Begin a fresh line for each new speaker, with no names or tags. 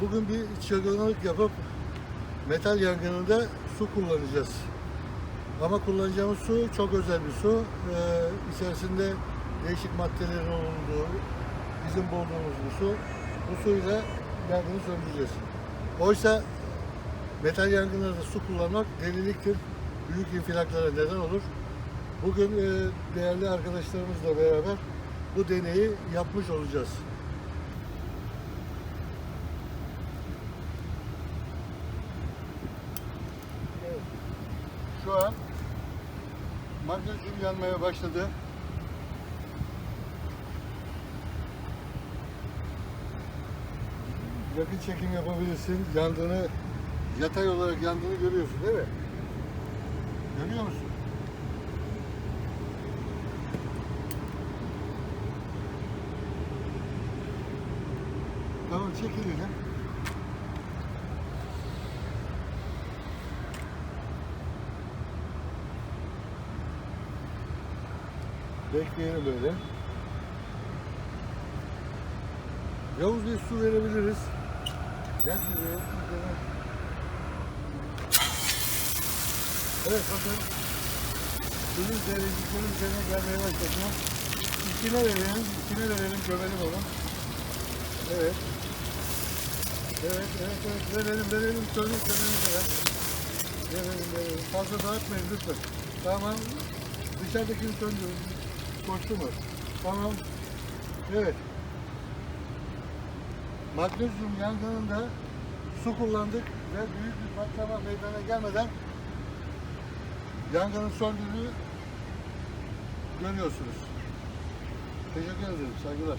Bugün bir çılgınlık yapıp metal yangınında su kullanacağız. Ama kullanacağımız su çok özel bir su. Ee, içerisinde değişik maddelerin olduğu, bizim bulduğumuz bir su. Bu suyla yangını söndüreceğiz. Oysa metal yangınlarda su kullanmak deliliktir. Büyük infilaklara neden olur. Bugün e, değerli arkadaşlarımızla beraber bu deneyi yapmış olacağız. Şu an magnezyum yanmaya başladı. Yakın çekim yapabilirsin. Yandığını, yatay olarak yandığını görüyorsun değil mi? Görüyor musun? Tamam çekilelim. Bekleyelim böyle. Yavuz bir su verebiliriz. Gel buraya. Evet bakın. Suyun zerreciklerin üzerine gelmeye başladı. İçine verelim, içine verelim, gömelim onu. Evet. Evet, evet, evet. Verelim, verelim. Söyle söylene kadar. Verelim, verelim. Fazla dağıtmayın lütfen. Tamam. Dışarıdakini söndürün. Koştu mu? Tamam. Evet. Magnezyum yangınında su kullandık ve büyük bir patlama meydana gelmeden yangının söndüğünü görüyorsunuz. Teşekkür ederim. Saygılar.